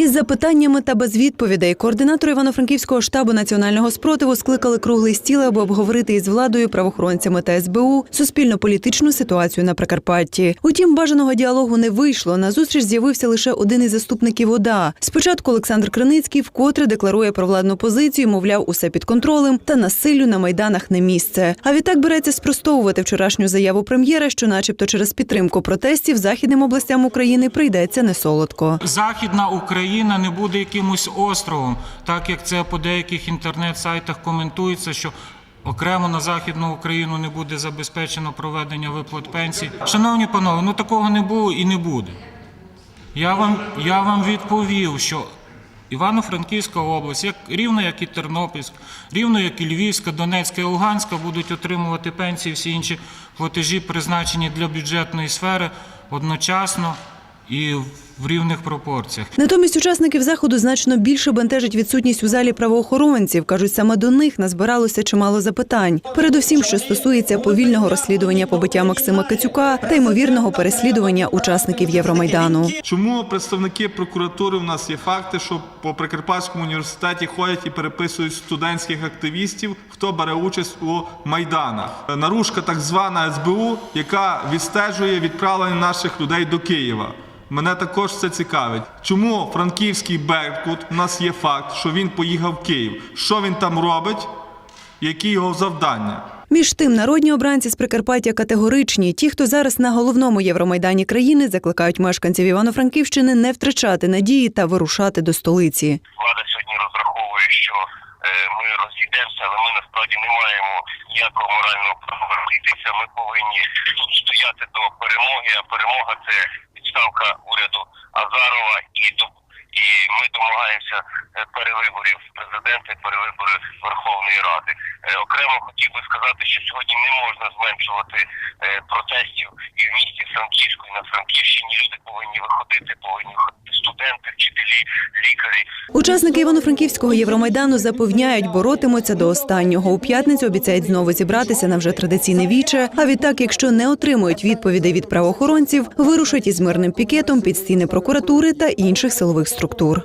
Із запитаннями та без відповідей координатори Івано-Франківського штабу національного спротиву скликали круглий стіл, аби обговорити із владою, правоохоронцями та СБУ суспільно-політичну ситуацію на Прикарпатті. Утім, бажаного діалогу не вийшло. На зустріч з'явився лише один із заступників ОДА. Спочатку Олександр Криницький вкотре декларує про владну позицію, мовляв, усе під контролем та насиллю на майданах не місце. А відтак береться спростовувати вчорашню заяву прем'єра, що, начебто, через підтримку протестів західним областям України прийдеться несолодко. Західна Україна не буде якимось островом, так як це по деяких інтернет-сайтах коментується, що окремо на Західну Україну не буде забезпечено проведення виплат пенсій. Шановні панове, ну такого не було і не буде. Я вам, я вам відповів, що Івано-Франківська область, як рівно як і Тернопільська, рівно як і Львівська, Донецька і Луганська, будуть отримувати пенсії, всі інші платежі, призначені для бюджетної сфери одночасно і в рівних пропорціях. Натомість учасників заходу значно більше бентежить відсутність у залі правоохоронців. кажуть, саме до них назбиралося чимало запитань. Передусім, що стосується повільного розслідування побиття Максима Кацюка та ймовірного переслідування учасників Євромайдану. Чому представники прокуратури у нас є факти, що по Прикарпатському університеті ходять і переписують студентських активістів, хто бере участь у майданах? Наружка так звана СБУ, яка відстежує відправлення наших людей до Києва. Мене також це цікавить. Чому франківський Беркут у нас є факт, що він поїхав в Київ? Що він там робить? Які його завдання? Між тим, народні обранці з Прикарпаття категоричні. Ті, хто зараз на головному Євромайдані країни, закликають мешканців Івано-Франківщини не втрачати надії та вирушати до столиці. влада сьогодні розраховує, що е, ми розійдемося, але ми насправді не маємо ніякого морального права розійтися. Ми повинні тут стояти до перемоги. А перемога це відставка уряду Азарова і і ми домагаємося е, перевиборів президента, перевиборів Верховної Ради. Е, Окремо хотів би сказати, що сьогодні не можна зменшувати е, протестів і в місті Франківську, і на Франківщині. Люди повинні Учасники Івано-Франківського Євромайдану запевняють, боротимуться до останнього. У п'ятницю обіцяють знову зібратися на вже традиційне віче. А відтак, якщо не отримують відповідей від правоохоронців, вирушать із мирним пікетом під стіни прокуратури та інших силових структур.